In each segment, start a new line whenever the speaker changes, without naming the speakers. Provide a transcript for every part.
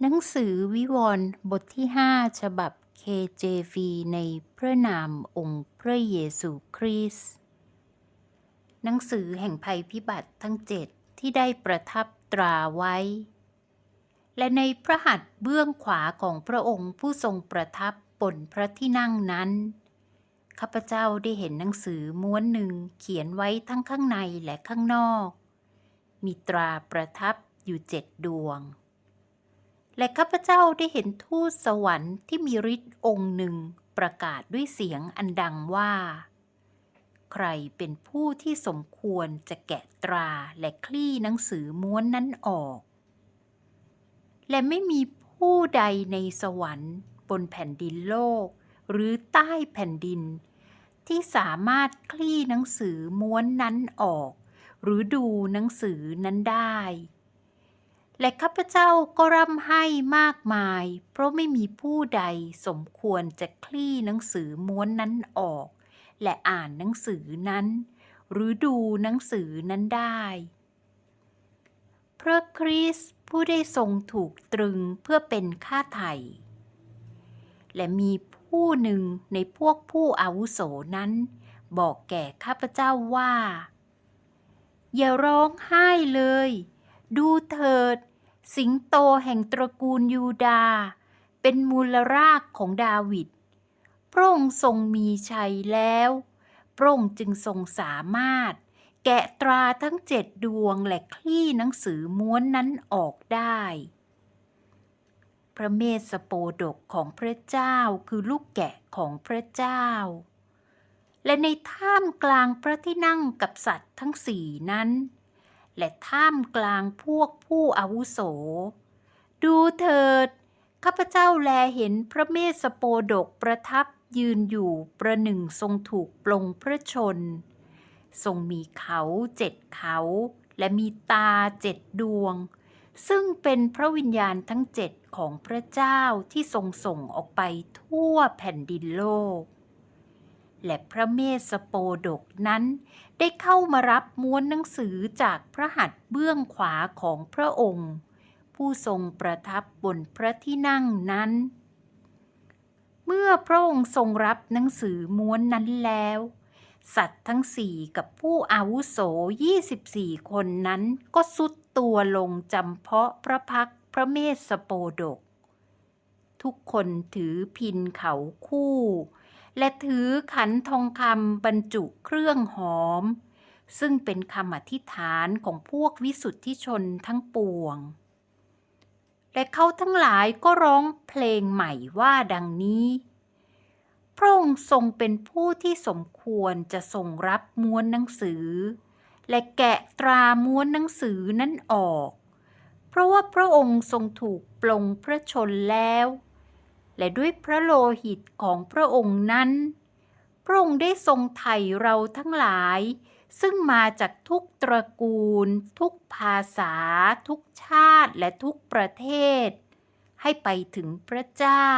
หนังสือวิวรณ์บทที่ 5 ฉบับ KJV ในพระนามองค์พระเยซูคริสต์หนังสือแห่งภัยพิบัติทั้งเจ็ดที่ได้ประทับตราไว้ และในพระหัตถ์เบื้องขวาของพระองค์ผู้ทรงประทับบนพระที่นั่งนั้น ข้าพเจ้าได้เห็นหนังสือม้วนหนึ่งเขียนไว้ทั้งข้างในและข้างนอก มีตราประทับอยู่เจ็ดดวง และข้าพเจ้าได้เห็นทูตสวรรค์ที่มีฤทธิ์องค์หนึ่งประกาศด้วยเสียงอันดังว่า ใครเป็นผู้ที่สมควรจะแกะตราและคลี่หนังสือม้วนนั้นออก และไม่มีผู้ใดในสวรรค์บนแผ่นดินโลก หรือใต้แผ่นดิน ที่สามารถคลี่หนังสือม้วนนั้นออก หรือดูหนังสือนั้นได้ และข้าพเจ้าก็ร่ำไห้มากมาย เพราะไม่มีผู้ใดสมควรจะคลี่หนังสือม้วนนั้นออก และอ่านหนังสือนั้น หรือดูหนังสือนั้นได้ พระคริสต์ผู้ได้ทรงถูกตรึงเพื่อเป็นค่าไถ่และมีผู้หนึ่งในพวกผู้อาวุโสนั้น บอกแก่ข้าพเจ้าว่า อย่าร้องไห้เลย ดูเถิด สิงโตแห่งตระกูลยูดา เป็นมูลรากของดาวิดพระองค์ทรงมีชัยแล้ว พระองค์จึงทรงสามารถ แกะตราทั้งเจ็ดดวงและคลี่หนังสือม้วนนั้นออกได้ พระเมสสโปดกของพระเจ้าคือลูกแกะของพระเจ้า และในท่ามกลางพระที่นั่งกับสัตว์ทั้งสี่นั้น และท่ามกลางพวกผู้อาวุโส ดูเถิด ข้าพเจ้าแลเห็นพระเมสสโปดกประทับยืนอยู่ประหนึ่งทรงถูกปลงพระชน ทรงมีเขาเจ็ดเขาและมีตาเจ็ดดวง ซึ่งเป็นพระวิญญาณทั้งเจ็ดของพระเจ้าที่ทรงส่งออกไปทั่วแผ่นดินโลก และพระเมสสโปดกนั้น ได้เข้ามารับม้วนหนังสือจากพระหัตถ์เบื้องขวาของพระองค์ ผู้ทรงประทับบนพระที่นั่งนั้น เมื่อพระองค์ทรงรับหนังสือม้วนนั้นแล้ว สัตว์ทั้งสี่กับผู้อาวุโส 24 คนนั้นก็สุดตัวลงจำเพาะพระพักพระเมสสโปดก ทุกคนถือพินเขาคู่ และถือขันทองคำบรรจุเครื่องหอม ซึ่งเป็นคำอธิษฐานของพวกวิสุทธิชนทั้งปวง และเขาทั้งหลายก็ร้องเพลงใหม่ว่าดังนี้พระองค์ทรงเป็นผู้ที่สมควรจะทรงรับม้วนหนังสือ และแกะตราม้วนหนังสือนั้นออก เพราะว่าพระองค์ทรงถูกปลงพระชนแล้ว และด้วยพระโลหิตของพระองค์นั้น พระองค์ได้ทรงไถ่เราทั้งหลาย ซึ่งมาจากทุกตระกูล ทุกภาษา ทุกชาติและทุกประเทศ ให้ไปถึงพระเจ้า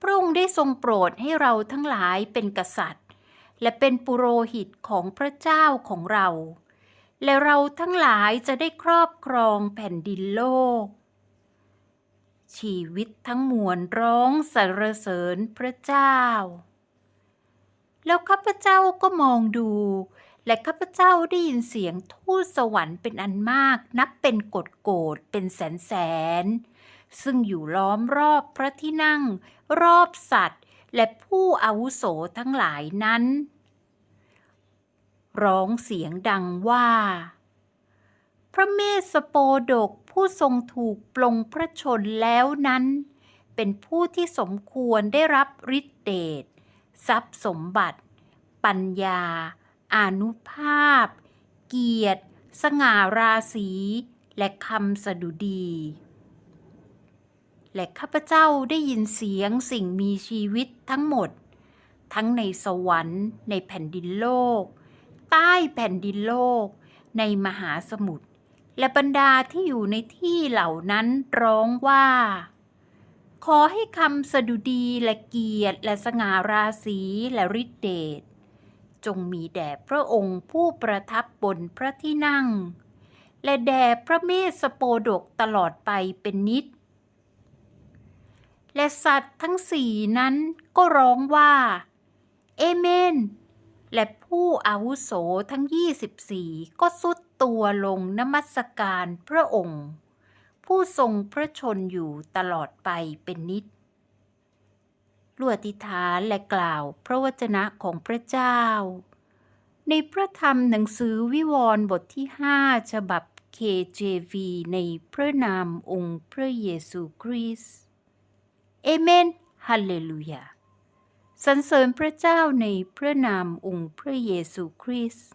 พระองค์ได้ทรงโปรดให้เราทั้งหลายเป็นกษัตริย์ และเป็นปุโรหิตของพระเจ้าของเรา และเราทั้งหลายจะได้ครอบครองแผ่นดินโลก ชีวิตทั้งมวลร้องสรรเสริญพระเจ้า แล้วข้าพเจ้าก็มองดู และข้าพเจ้าได้ยินเสียงทูตสวรรค์เป็นอันมาก นับเป็นกฎโกดเป็นแสนแสน ซึ่งอยู่ล้อมรอบพระที่นั่ง รอบสัตว์ และผู้อาวุโสทั้งหลายนั้น ร้องเสียงดังว่า พระเมสสโปดกผู้ทรงถูกปลงพระชนแล้วนั้น เป็นผู้ที่สมควรได้รับฤทธิเดชทรัพย์สมบัติ ปัญญา อานุภาพ เกียรติ สง่าราศีและคำสดุดี และข้าพเจ้าได้ยินเสียงสิ่งมีชีวิตทั้งหมด ทั้งในสวรรค์ในแผ่นดินโลก ใต้แผ่นดินโลก ในมหาสมุทร และบรรดาที่อยู่ในที่เหล่านั้นร้องว่า ขอให้คำสดุดีและเกียรติและสง่าราศีและฤทธิเดชจงมีแด่พระองค์ผู้ประทับบนพระที่นั่ง และแด่พระเมสสโปดกตลอดไปเป็นนิด และสัตว์ทั้งสี่นั้นก็ร้องว่า เอเมน และผู้อาวุโสทั้ง 24 ก็สุด ตัวลงนมัสการพระองค์ ผู้ทรงพระชนอยู่ตลอดไปเป็นนิดลวดอธิฐานและกล่าวพระวจนะของพระเจ้า ในพระธรรมหนังสือวิวรณ์บทที่5ฉบับ KJV ในพระนามองค์พระเยซูคริสต์เอเมนฮาเลลูยาสรรเสริญพระเจ้าในพระนามองค์พระเยซูคริสต์